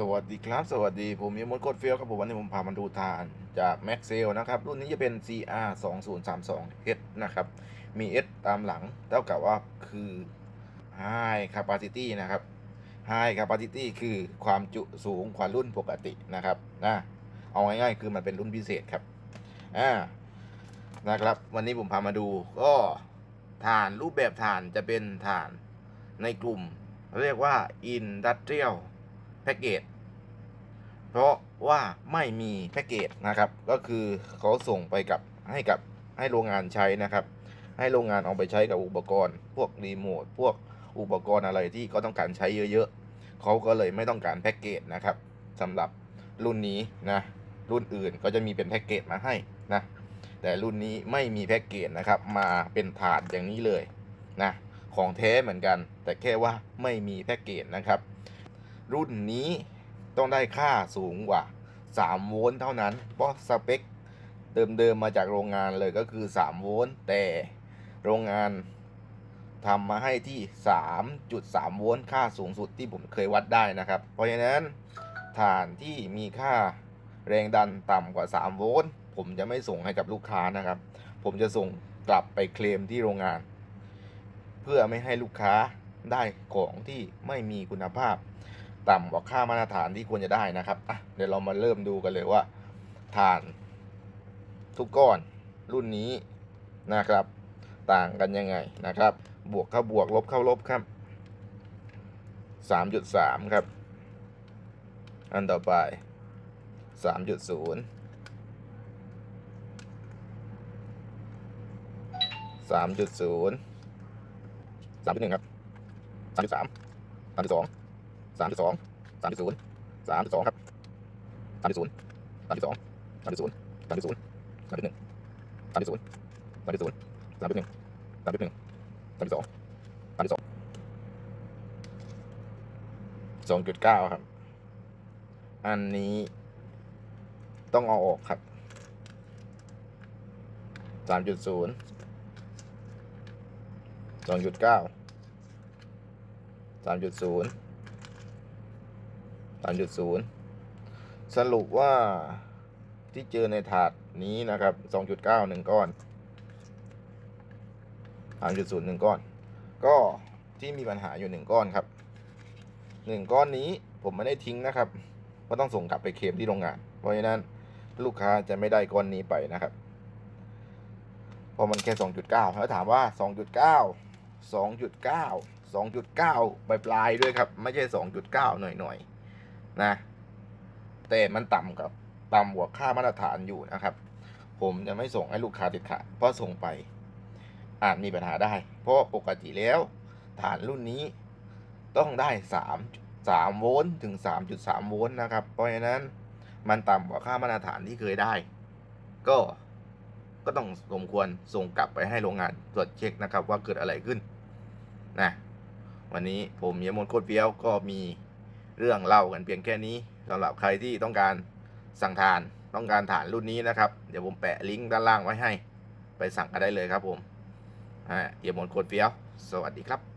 สวัสดีครับ สวัสดีผมยมดโคตรเฟี้ยวครับผมวันนี้ผมพามาดูทานจาก Max s a l นะครับ รุ่นนี้จะเป็น CR 2 0 3 2 H นะครับ มี S ตามหลัง เท่ากับว่าคือ High Capacity นะครับ High Capacity คือความจุสูงกว่ารุ่นปกตินะครับนะเอาง่ายๆ คือมันเป็นรุ่นพิเศษครับอ่านะครับ วันนี้ผมพามาดู ก็ฐานรูปแบบฐานจะเป็นฐานในกลุ่ม เรียกว่า Industrial แพ็กเกจเพราะว่าไม่มีแพ็กเกจนะครับ ก็คือเขาส่งไปกับให้กับให้โรงงานใช้นะครับ ให้โรงงานเอาไปใช้กับอุปกรณ์ พวกรีโมทพวกอุปกรณ์อะไรที่เขาต้องการใช้เยอะๆเขาก็เลยไม่ต้องการแพ็กเกจนะครับสำหรับรุ่นนี้นะรุ่นอื่นก็จะมีเป็นแพ็กเกจมาให้นะแต่รุ่นนี้ไม่มีแพ็กเกจนะครับ มาเป็นถาดอย่างนี้เลยนะของแท้เหมือนกัน แต่แค่ว่าไม่มีแพ็กเกจนะครับ รุ่นนี้ต้องได้ค่าสูงกว่า 3 โวลต์เท่านั้น เพราะสเปคเดิมๆมาจากโรงงานเลยก็คือ 3 โวลต์แต่โรงงานทำมาให้ที่ 3.3 โวลต์ค่าสูงสุดที่ผมเคยวัดได้นะครับ เพราะฉะนั้นฐานที่มีค่าแรงดันต่ำกว่า 3 โวลต์ผมจะไม่ส่งให้กับลูกค้านะครับ ผมจะส่งกลับไปเคลมที่โรงงาน เพื่อไม่ให้ลูกค้าได้ของที่ไม่มีคุณภาพ ต่ำกว่าค่ามาตรฐานที่ควรจะได้นะครับอะเดี๋ยวเรามาเริ่มดูกันเลยว่าฐานทุกก้อนรุ่นนี้นะครับ ต่างกันยังไงนะครับ บวกเข้าบวกลบเข้าลบครับ3.3ครับ อันต่อไป3.0 3.0 3.1ครับ3.3 3.2สามจุดสอง สามจุดสองสามจุดศูนย์สามจุดสองครับสามจุดศูนย์สามจุดสองสามจุดศูนย์สามจุดศูนย์สามจุดหนึ่งสามจุดศูนย์สามจุดศูนย์สามจุดหนึ่งสามจุดหนึ่งสามจุดสองสามจุดสองสองจุดเก้าครับ อันนี้ต้องเอาออกครับสามจุดศูนย์สองจุดเก้าสามจุดศูนย์ 3.0 สรุปว่าที่เจอในถาดนี้นะครับ 2.9 1 ก้อน 3.0 1 ก้อน ก็ที่มีปัญหาอยู่ 1 ก้อนครับ 1 ก้อนนี้ผมไม่ได้ทิ้งนะครับก็ต้องส่งกลับไปเคมที่โรงงาน เพราะฉะนั้นลูกค้าจะไม่ได้ก้อนนี้ไปนะครับ เพราะมันแค่ 2.9 แล้วถามว่า 2.9 2.9 2.9 ปลายปลายๆด้วยครับ ไม่ใช่ 2.9 หน่อยหน่อยๆ นะ แต่มันต่ำกับต่ำกว่าค่ามาตรฐานอยู่นะครับ ผมจะไม่ส่งให้ลูกค้าติดขาดเพราะส่งไป อาจมีปัญหาได้ เพราะปกติแล้วฐานรุ่นนี้ต้องได้3 3โวลต์ถึง 3.3 โวลต์นะครับ เพราะฉะนั้นมันต่ำกว่าค่ามาตรฐานที่เคยได้ ก็ก็ต้องสมควรส่งกลับไปให้โรงงานตรวจเช็คนะครับว่าเกิดอะไรขึ้นนะวันนี้ผมเยมนโคตรเฟี้ยวก็มี เรื่องเล่ากันเพียงแค่นี้สำหรับใครที่ต้องการสั่งทานต้องการฐานรุ่นนี้นะครับ เดี๋ยวผมแปะลิงก์ด้านล่างไว้ให้ ไปสั่งกันได้เลยครับผมอ่าเยมนโคตรเฟี้ยว สวัสดีครับ